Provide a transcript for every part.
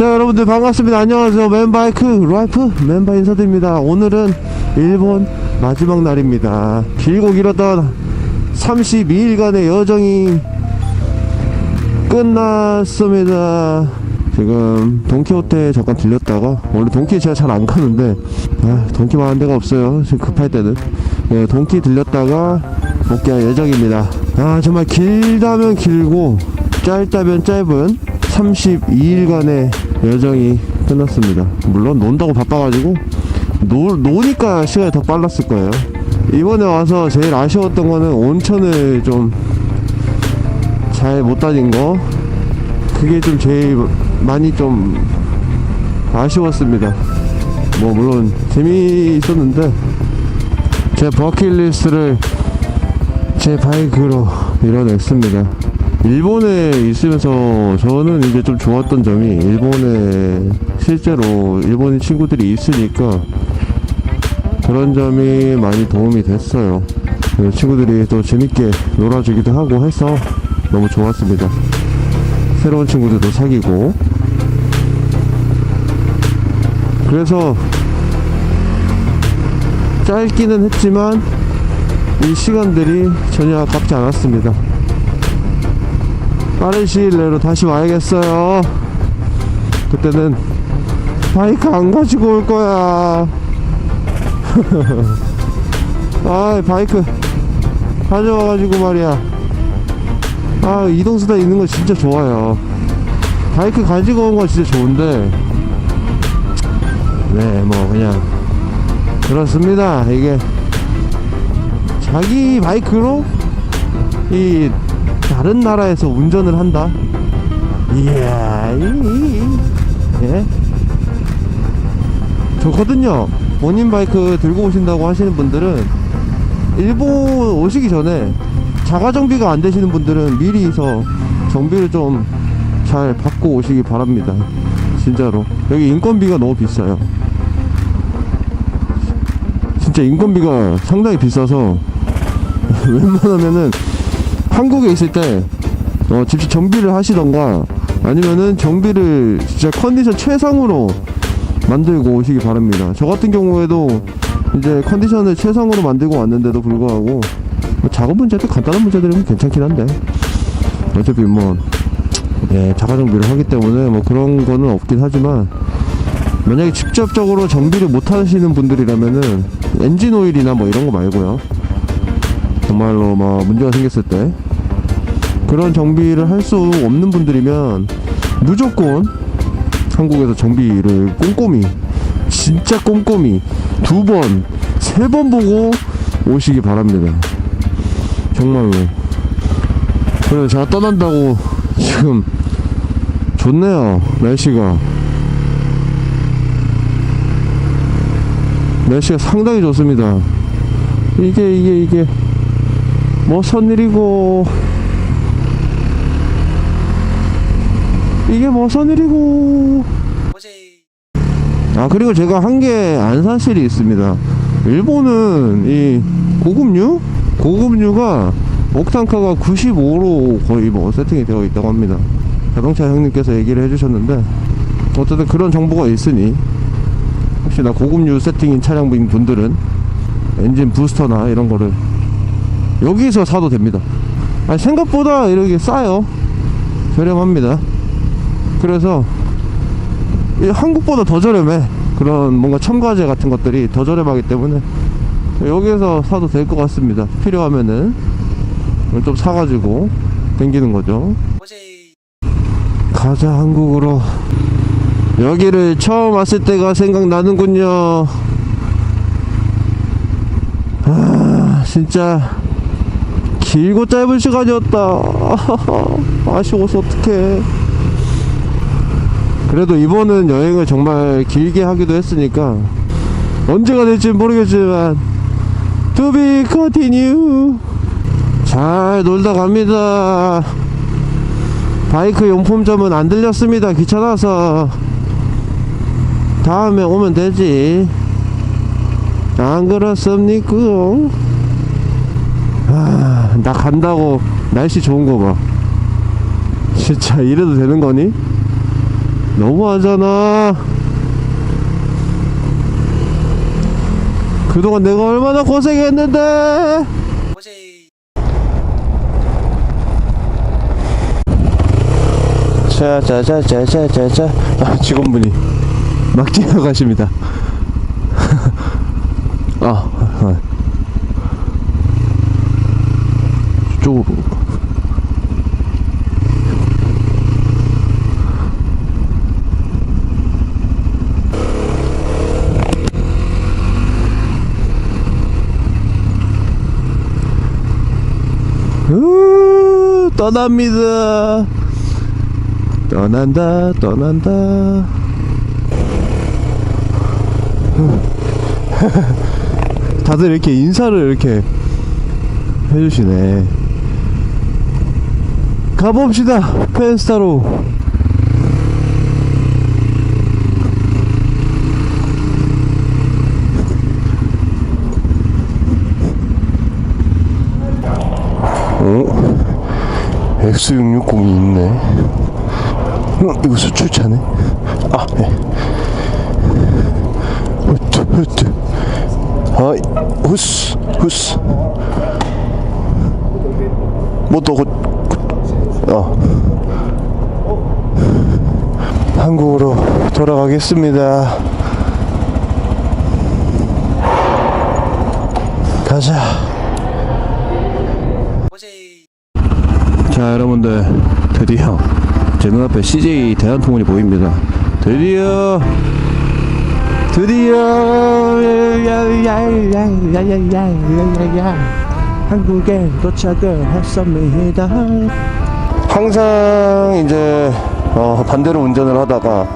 자 여러분들 반갑습니다. 안녕하세요. 맨바이크 라이프 맨바 인사드립니다. 오늘은 일본 마지막 날입니다. 길고 길었던 32일간의 여정이 끝났습니다. 지금 돈키호테 잠깐 들렸다가 원래 돈키 제가 잘 안 가는데 아, 돈키 많은 데가 없어요. 지금 급할 때는. 예, 돈키 들렸다가 복귀할 예정입니다. 아 정말 길다면 길고 짧다면 짧은 32일간의 여정이 끝났습니다. 물론 논다고 바빠가지고 노, 노니까 시간이 더 빨랐을 거예요. 이번에 와서 제일 아쉬웠던 거는 온천을 좀 잘 못 다닌 거. 그게 좀 제일 많이 좀 아쉬웠습니다. 뭐 물론 재미있었는데 제 버킷리스트를 제 바이크로 이뤄냈습니다 일본에 있으면서 저는 이제 좀 좋았던 점이 일본에 실제로 일본인 친구들이 있으니까 그런 점이 많이 도움이 됐어요. 그 친구들이 또 재밌게 놀아주기도 하고 해서 너무 좋았습니다. 새로운 친구들도 사귀고. 그래서 짧기는 했지만 이 시간들이 전혀 아깝지 않았습니다 빠른 시일 내로 다시 와야겠어요. 그때는 바이크 안 가지고 올 거야. 아 바이크 가져와가지고 말이야. 아 이동수단 있는 거 진짜 좋아요. 바이크 가지고 온건 진짜 좋은데. 네 뭐 그냥 그렇습니다. 이게 자기 바이크로 이 다른 나라에서 운전을 한다 이야. 예 좋거든요 본인 바이크 들고 오신다고 하시는 분들은 일본 오시기 전에 자가 정비가 안 되시는 분들은 미리서 정비를 좀 잘 받고 오시기 바랍니다. 진짜로 여기 인건비가 너무 비싸요. 진짜 인건비가 상당히 비싸서 웬만하면은 한국에 있을 때 어, 직접 정비를 하시던가 아니면은 정비를 진짜 컨디션 최상으로 만들고 오시기 바랍니다. 저 같은 경우에도 이제 컨디션을 최상으로 만들고 왔는데도 불구하고 뭐 작은 문제도 간단한 문제들은 괜찮긴 한데 어차피 뭐 예, 자가 정비를 하기 때문에 뭐 그런 거는 없긴 하지만 만약에 직접적으로 정비를 못 하시는 분들이라면은 엔진 오일이나 뭐 이런 거 말고요 정말로 뭐 문제가 생겼을 때 그런 정비를 할 수 없는 분들이면 무조건 한국에서 정비를 꼼꼼히 진짜 꼼꼼히 두 번, 세 번 보고 오시기 바랍니다. 정말로. 그래, 제가 떠난다고 지금 좋네요, 날씨가. 날씨가 상당히 좋습니다. 이게, 이게, 이게, 뭐, 선일이고, 이게 뭐, 선일이고, 아 그리고 제가 한 게 안 사실이 있습니다. 일본은 이 고급류? 고급류가 옥탄카가 95로 거의 뭐 세팅이 되어 있다고 합니다. 자동차 형님께서 얘기를 해주셨는데 어쨌든 그런 정보가 있으니 혹시나 고급류 세팅인 차량인 분들은 엔진 부스터나 이런 거를 여기서 사도 됩니다. 아니 생각보다 이렇게 싸요. 저렴합니다 그래서 이 한국보다 더 저렴해. 그런 뭔가 첨가제 같은 것들이 더 저렴하기 때문에 여기에서 사도 될 것 같습니다. 필요하면은 좀 사가지고 댕기는 거죠. 가자 한국으로. 여기를 처음 왔을 때가 생각나는군요. 아 진짜 길고 짧은 시간이었다. 아쉬워서 어떡해 그래도 이번은 여행을 정말 길게 하기도 했으니까 언제가 될지 모르겠지만 to be continue. 잘 놀다 갑니다. 바이크 용품점은 안 들렸습니다. 귀찮아서. 다음에 오면 되지. 안 그렇습니까? 아, 나 간다고 날씨 좋은 거 봐. 진짜 이래도 되는 거니? 너무하잖아. 그동안 내가 얼마나 고생했는데. 자자자자자자자 아, 직원분이 막 지나가십니다. 아, 아. 저쪽으로. 우, 떠납니다. 떠난다, 떠난다. 다들 이렇게 인사를 이렇게 해주시네. 가봅시다, 펜스타로. 어? X660이 있네. 어, 이거 수출차네. 아, 예. 후트, 후트. 아이, 후스, 후스. 뭐 또, 그, 그, 어. 한국으로 돌아가겠습니다. 가자. 여러분들 드디어 제 눈앞에 CJ 대한통운이 보입니다. 드디어 드디어 한국에 도착을 했습니다. 항상 이제 어, 반대로 운전을 하다가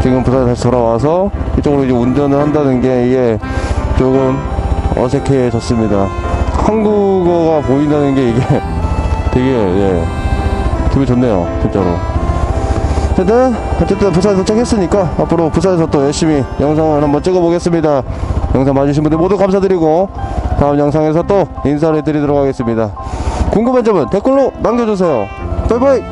지금 부산 다시 돌아와서 이쪽으로 이제 운전을 한다는 게 이게 조금 어색해졌습니다. 한국어가 보인다는 게 이게 되게 예, 기분 좋네요 진짜로. 어쨌든 어쨌든 부산 도착했으니까 앞으로 부산에서 또 열심히 영상을 한번 찍어보겠습니다. 영상 봐주신 분들 모두 감사드리고 다음 영상에서 또 인사를 드리도록 하겠습니다. 궁금한 점은 댓글로 남겨주세요. 바이바이